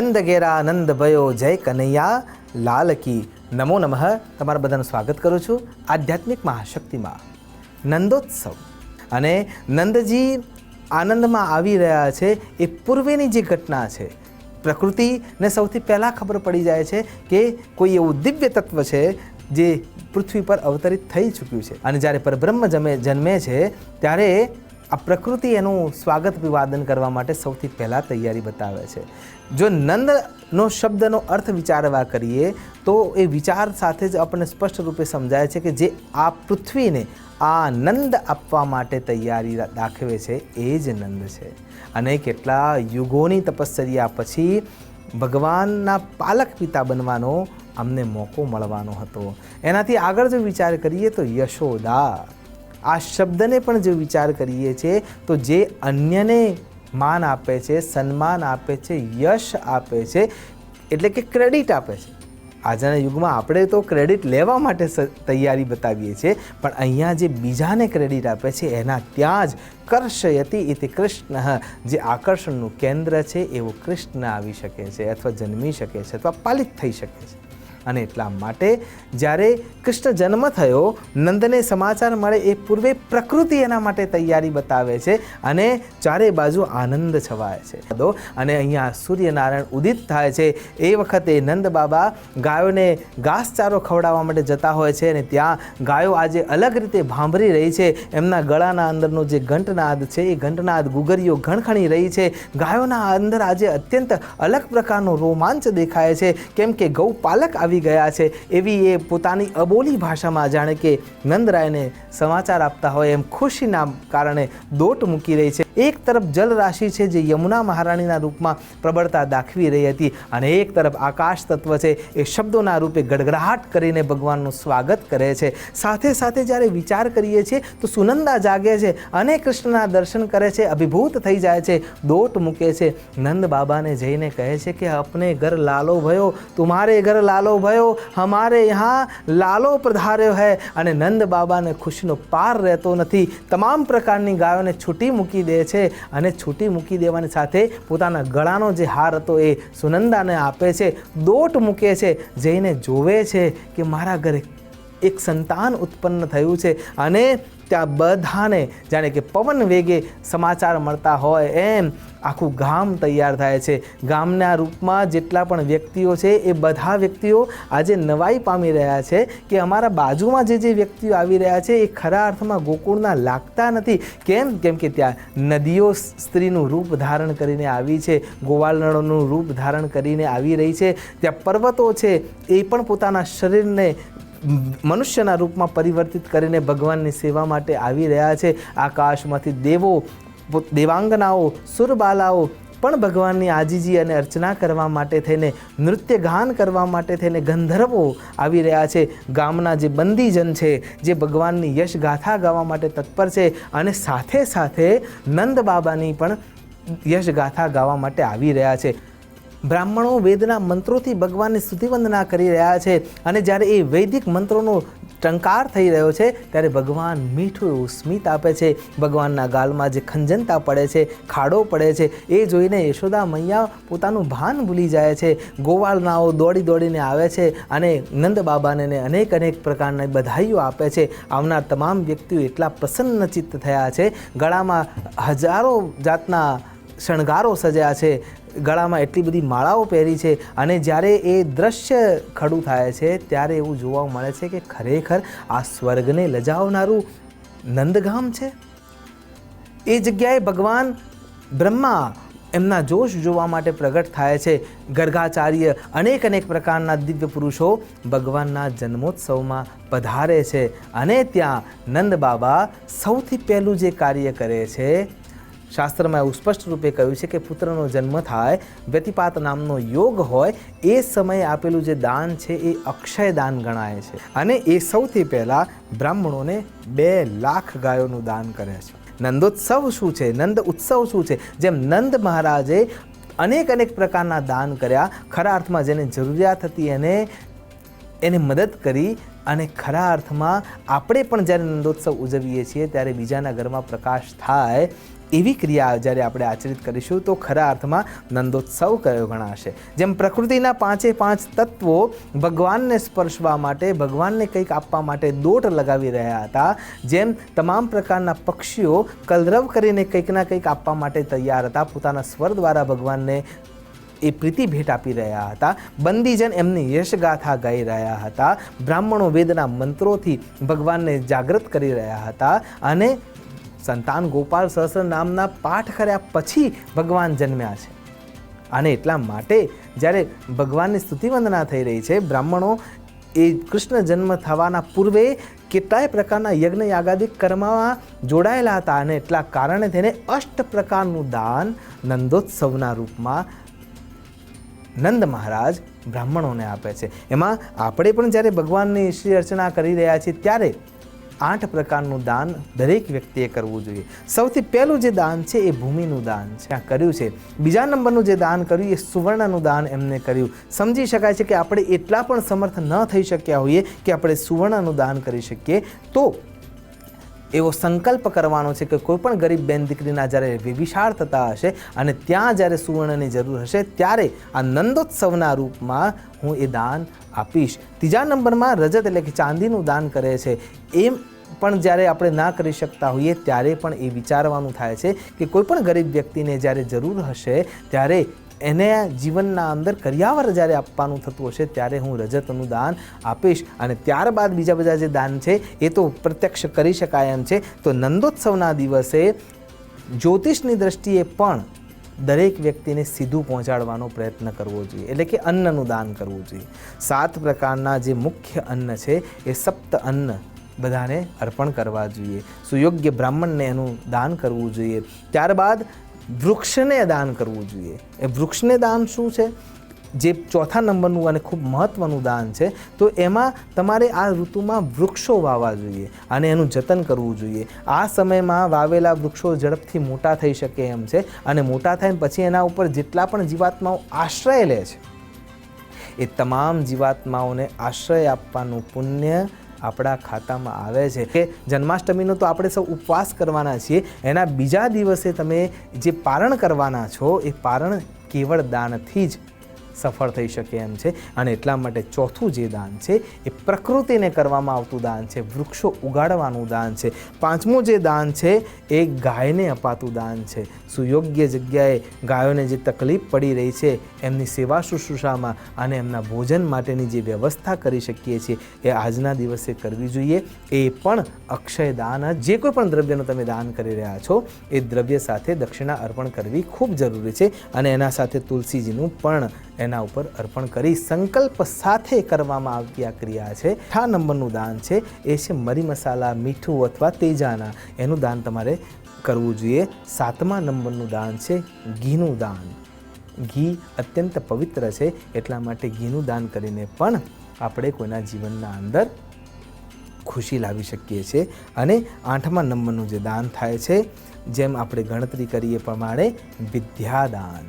નંદ ઘેરા નંદ ભયો જય કનૈયા. લાલ કી. નમો નમઃ. તમારા બધાનું સ્વાગત કરું છું આધ્યાત્મિક મહાશક્તિમાં. નંદોત્સવ. અને નંદજી આનંદમાં આવી રહ્યા છે એ પૂર્વેની જે ઘટના છે. પ્રકૃતિને સૌથી પહેલાં ખબર પડી જાય છે કે કોઈ એવું દિવ્ય તત્વ છે જે પૃથ્વી પર અવતરિત થઈ ચૂક્યું છે. અને જ્યારે પરબ્રહ્મ જમે જન્મે છે, ત્યારે આ પ્રકૃતિ એનું સ્વાગત અભિવાદન કરવા માટે સૌથી પહેલાં તૈયારી બતાવે છે. જો નંદનો શબ્દનો અર્થ વિચારવા કરીએ, તો એ વિચાર સાથે જ આપણને સ્પષ્ટ રૂપે સમજાય છે કે જે આ પૃથ્વીને આનંદ આપવા માટે તૈયારી દાખવે છે, એ જ નંદ છે. અને કેટલા યુગોની તપશ્ચર્યા પછી ભગવાનના પાલક પિતા બનવાનો અમને મોકો મળવાનો હતો. એનાથી આગળ જો વિચાર કરીએ તો યશોદા આ શબ્દને પણ જો વિચાર કરીએ છીએ, તો જે અન્યને માન આપે છે, સન્માન આપે છે, યશ આપે છે, એટલે કે ક્રેડિટ આપે છે. આજના યુગમાં આપણે તો ક્રેડિટ લેવા માટે તૈયારી બતાવીએ છીએ, પણ અહીંયા જે બીજાને ક્રેડિટ આપે છે, એના ત્યાં જ કર્ષયતિ ઇતિ કૃષ્ણ, જે આકર્ષણનું કેન્દ્ર છે, એવો કૃષ્ણ આવી શકે છે, અથવા જન્મી શકે છે, અથવા પાલિત થઈ શકે છે. અને એટલા માટે જ્યારે કૃષ્ણ જન્મ થયો, નંદને સમાચાર મળે એ પૂર્વે પ્રકૃતિ એના માટે તૈયારી બતાવે છે અને ચારે બાજુ આનંદ છવાય છે. અને અહીંયા સૂર્યનારાયણ ઉદિત થાય છે. એ વખતે નંદ બાબા ગાયોને ઘાસચારો ખવડાવવા માટે જતા હોય છે અને ત્યાં ગાયો આજે અલગ રીતે ભાંભરી રહી છે. એમના ગળાના અંદરનો જે ઘંટનાદ છે, એ ઘંટનાદ ગુગરીઓ ઘણખણી રહી છે. ગાયોના અંદર આજે અત્યંત અલગ પ્રકારનો રોમાંચ દેખાય છે. કેમ કે ગૌપાલક આવી ગયા છે. એવી એ પોતાની અબોલી ભાષામાં જાણે કે નંદરાયને સમાચાર આપતા હોય એમ ખુશીના કારણે દોટ મૂકી રહી છે. એક તરફ જલરાશિ છે જે યમુના મહારાણીના રૂપમાં પ્રબળતા દાખવી રહી હતી અને એક તરફ આકાશ તત્વ છે એ શબ્દોના રૂપે ગડગડાટ કરીને ભગવાનનું સ્વાગત કરે છે. સાથે સાથે જ્યારે વિચાર કરીએ છીએ તો સુનંદા જાગે છે અને કૃષ્ણના દર્શન કરે છે, અભિભૂત થઈ જાય છે, દોટ મૂકે છે. નંદ બાબાને જઈને કહે છે કે અપને ઘર લાલો ભયો, તુમારે ઘર લાલો ભયો, હમારે યહાં લાલો પધાર્યો હૈ. અને નંદ બાબાને ખુશીનો પાર રહેતો નથી. તમામ પ્રકારની ગાયોને છૂટી મૂકી દે છે અને છૂટી મૂકી દેવાની સાથે પોતાના ગળાનો જે હાર હતો એ સુનંદાને આપે છે. દોટ મૂકે છે, જઈને જોવે છે કે મારા ઘરે એક સંતાન ઉત્પન્ન થયું છે અને ત્યાં બધાને જાણે કે પવન વેગે સમાચાર મળતા હોય એમ આખું ગામ તૈયાર થાય છે. ગામના રૂપમાં જેટલા પણ વ્યક્તિઓ છે એ બધા વ્યક્તિઓ આજે નવાઈ પામી રહ્યા છે કે અમારા બાજુમાં જે જે વ્યક્તિઓ આવી રહ્યા છે એ ખરા અર્થમાં ગોકુળના લાગતા નથી. કેમ? કેમ કે ત્યાં નદીઓ સ્ત્રીનું રૂપ ધારણ કરીને આવી છે, ગોવાલણોનું રૂપ ધારણ કરીને આવી રહી છે. ત્યાં પર્વતો છે એ પણ પોતાના શરીરને મનુષ્યના રૂપમાં પરિવર્તિત કરીને ભગવાનની સેવા માટે આવી રહ્યા છે. આકાશમાંથી દેવો દેવાંગનાઓ, સુરબાલાઓ પણ ભગવાનની આજીજી અને અર્ચના કરવા માટે થઈને નૃત્ય ગાન કરવા માટે થઈને ગંધર્વો આવી રહ્યા છે. ગામના જે બંદીજન છે, જે ભગવાનની યશ ગાથા ગાવા માટે તત્પર છે અને સાથે સાથે નંદ બાબાની પણ યશ ગાથા ગાવા માટે આવી રહ્યા છે. બ્રાહ્મણો વેદના મંત્રોથી ભગવાનની સ્તુતિવંદના કરી રહ્યા છે અને જ્યારે એ વૈદિક મંત્રોનો ટંકાર થઈ રહ્યો છે, ત્યારે ભગવાન મીઠું એવું સ્મિત આપે છે. ભગવાનના ગાલમાં જે ખંજનતા પડે છે, ખાડો પડે છે, એ જોઈને યશોદા મૈયા પોતાનું ભાન ભૂલી જાય છે. ગોવાળનાઓ દોડી દોડીને આવે છે અને નંદ બાબાને અનેક અનેક પ્રકારની બધાઈઓ આપે છે. આવનાર તમામ વ્યક્તિઓ એટલા પ્રસન્નચિત્ત થયા છે. ગળામાં હજારો જાતના શણગારો સજ્યા છે. ગળામાં એટલી બધી માળાઓ પહેરી છે અને જ્યારે એ દ્રશ્ય ખડું થાય છે, ત્યારે એવું જોવા મળે છે કે ખરેખર આ સ્વર્ગને લજાવનારું નંદગામ છે. એ જગ્યાએ ભગવાન બ્રહ્મા એમના જોશ જોવા માટે પ્રગટ થાય છે. ગર્ગાચાર્ય અનેક અનેક પ્રકારના દિવ્ય પુરુષો ભગવાનના જન્મોત્સવમાં પધારે છે અને ત્યાં નંદ બાબા સૌથી પહેલું જે કાર્ય કરે છે શાસ્ત્રમાં એવું સ્પષ્ટ રૂપે કહ્યું છે કે પુત્રનો જન્મ થાય, વ્યતિપાત નામનો યોગ હોય, એ સમયે આપેલું જે દાન છે એ અક્ષય દાન ગણાય છે. અને એ સૌથી પહેલાં બ્રાહ્મણોને બે લાખ ગાયોનું દાન કરે છે. નંદોત્સવ શું છે? નંદ ઉત્સવ શું છે? જેમ નંદ મહારાજે અનેક અનેક પ્રકારના દાન કર્યા, ખરા અર્થમાં જેને જરૂરિયાત હતી એને એને મદદ કરી અને ખરા અર્થમાં આપણે પણ જ્યારે નંદોત્સવ ઉજવીએ છીએ ત્યારે બીજાના ઘરમાં પ્રકાશ થાય એવી ક્રિયા જ્યારે આપણે આચરિત કરીશું, તો ખરા અર્થમાં નંદોત્સવ કયો ગણાશે? જેમ પ્રકૃતિના પાંચે પાંચ તત્વો ભગવાનને સ્પર્શવા માટે, ભગવાનને કંઈક આપવા માટે દોટ લગાવી રહ્યા હતા, જેમ તમામ પ્રકારના પક્ષીઓ કલરવ કરીને કંઈકના કંઈક આપવા માટે તૈયાર હતા, પોતાના સ્વર દ્વારા ભગવાનને એ પ્રીતિ ભેટ આપી રહ્યા હતા બંદીજન એમની યશગાથા ગાઈ રહ્યા હતા, બ્રાહ્મણો વેદના મંત્રોથી ભગવાનને જાગૃત કરી રહ્યા હતા, અને સંતાન ગોપાલ સહસ્ર નામના પાઠ કર્યા પછી ભગવાન જન્મ્યા છે. અને એટલા માટે જ્યારે ભગવાનની સ્તુતિ વંદના થઈ રહી છે, બ્રાહ્મણો એ કૃષ્ણ જન્મ થવાના પૂર્વે કેટલાય પ્રકારના યજ્ઞ યાગાદિક કર્મમાં જોડાયેલા હતા અને એટલા કારણે તેને અષ્ટ પ્રકારનું દાન નંદોત્સવના રૂપમાં નંદ મહારાજ બ્રાહ્મણોને આપે છે. એમાં આપણે પણ જ્યારે ભગવાનની શ્રી અર્ચના કરી રહ્યા છીએ ત્યારે આઠ પ્રકારનું દાન દરેક વ્યક્તિએ કરવું જોઈએ. સૌથી પહેલું જે દાન છે એ ભૂમિનું દાન છે. આ કર્યું છે. બીજા નંબરનું જે દાન કર્યું એ સુવર્ણનું દાન એમને કર્યું. સમજી શકાય છે કે આપણે એટલા પણ સમર્થ ન થઈ શક્યા હોઈએ કે આપણે સુવર્ણનું દાન કરી શકીએ. તો એવો સંકલ્પ કરવાનો છે કે કોઈ પણ ગરીબ બેન દીકરીના જ્યારે વિશાળ થતા હશે અને ત્યાં જ્યારે સુવર્ણની જરૂર હશે, ત્યારે આ નંદોત્સવના રૂપમાં હું એ દાન આપીશ. ત્રીજા નંબરમાં રજત એટલે કે ચાંદીનું દાન કરે છે. એમ પણ જ્યારે આપણે ના કરી શકતા હોઈએ, ત્યારે પણ એ વિચારવાનું થાય છે કે કોઈ પણ ગરીબ વ્યક્તિને જ્યારે જરૂર હશે, ત્યારે એને જીવનના અંદર કરિયાવર જ્યારે આપવાનું થતું હશે, ત્યારે હું રજતનું દાન આપીશ અને ત્યારબાદ બીજા બધા જે દાન છે, એ તો પ્રત્યક્ષ કરી શકાય એમ છે. તો નંદોત્સવના દિવસે જ્યોતિષની દ્રષ્ટિએ પણ દરેક વ્યક્તિને સીધું પહોંચાડવાનો પ્રયત્ન કરવો જોઈએ. એટલે કે અન્નનું દાન કરવું જોઈએ. સાત પ્રકારના જે મુખ્ય અન્ન છે, એ સપ્ત અન્ન બધાને અર્પણ કરવા જોઈએ. સુયોગ્ય બ્રાહ્મણને એનું દાન કરવું જોઈએ. ત્યારબાદ વૃક્ષને દાન કરવું જોઈએ. એ વૃક્ષને દાન શું છે? જે ચોથા નંબરનું અને ખૂબ મહત્ત્વનું દાન છે, તો એમાં તમારે આ ઋતુમાં વૃક્ષો વાવવા જોઈએ અને એનું જતન કરવું જોઈએ. આ સમયમાં વાવેલા વૃક્ષો ઝડપથી મોટા થઈ શકે એમ છે અને મોટા થાય પછી એના ઉપર જેટલા પણ જીવાત્માઓ આશ્રય લે છે, એ તમામ જીવાત્માઓને આશ્રય આપવાનું પુણ્ય આપણા ખાતામાં આવે છે કે જન્માષ્ટમીનો તો આપણે સૌ ઉપવાસ કરવાના છીએ. એના બીજા દિવસે તમે જે પારણ કરવાના છો, એ પારણ કેવળ દાનથી જ સફળ થઈ શકે એમ છે. અને એટલા માટે ચોથું જે દાન છે, એ પ્રકૃતિને કરવામાં આવતું દાન છે, વૃક્ષો ઉગાડવાનું દાન છે. પાંચમું જે દાન છે, એ ગાયને અપાતું દાન છે. સુયોગ્ય જગ્યાએ ગાયોને જે તકલીફ પડી રહી છે, એમની સેવા શુશ્રૂષામાં અને એમના ભોજન માટેની જે વ્યવસ્થા કરી શકીએ છીએ, એ આજના દિવસે કરવી જોઈએ. એ પણ અક્ષય દાન જે. કોઈ પણ દ્રવ્યનું તમે દાન કરી રહ્યા છો, એ દ્રવ્ય સાથે દક્ષિણા અર્પણ કરવી ખૂબ જરૂરી છે. અને એના સાથે તુલસીજીનું પણ એના ઉપર અર્પણ કરી સંકલ્પ સાથે કરવામાં આવતી આ ક્રિયા છે. છઠ્ઠા નંબરનું દાન છે. એ છે મરી મસાલા, મીઠું અથવા તેજાના. એનું દાન તમારે કરવું જોઈએ. સાતમા નંબરનું દાન છે ઘીનું દાન. ઘી અત્યંત પવિત્ર છે. એટલા માટે ઘીનું દાન કરીને પણ આપણે કોઈના જીવનના અંદર ખુશી લાવી શકીએ છીએ. અને આઠમા નંબરનું જે દાન થાય છે, જેમ આપણે ગણતરી કરીએ પ્રમાણે વિદ્યાદાન.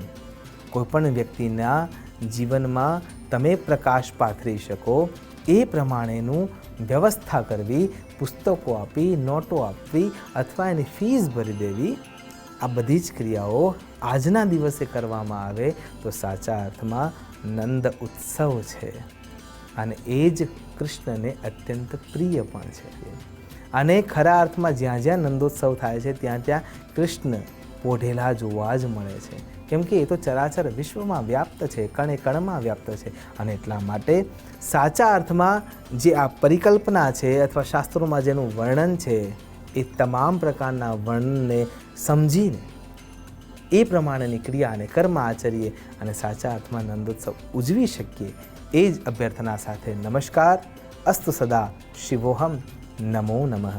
કોઈપણ વ્યક્તિના જીવનમાં તમે પ્રકાશ પાથરી શકો. એ પ્રમાણેનું વ્યવસ્થા કરવી, પુસ્તકો આપી, નોટો આપવી અથવા એની ફીસ ભરી દેવી. આ બધી જ ક્રિયાઓ આજના દિવસે કરવામાં આવે તો સાચા અર્થમાં નંદ ઉત્સવ છે. અને એ જ કૃષ્ણને અત્યંત પ્રિય પણ છે. અને ખરા અર્થમાં જ્યાં જ્યાં નંદોત્સવ થાય છે, ત્યાં ત્યાં કૃષ્ણ પોઢેલા જોવા જ મળે છે. કેમ કે એ તો ચરાચર વિશ્વમાં વ્યાપ્ત છે, કણે કણમાં વ્યાપ્ત છે અને એટલા માટે સાચા અર્થમાં જે આ પરિકલ્પના છે અથવા શાસ્ત્રોમાં જેનું વર્ણન છે, એ તમામ પ્રકારના વર્ણનને સમજીને એ પ્રમાણેની ક્રિયા અને કર્મ આચરીએ અને સાચા અર્થમાં નંદોત્સવ ઉજવી શકીએ. એ જ અભ્યર્થના સાથે નમસ્કાર. અસ્તુ સદા. શિવોહમ. નમો નમઃ.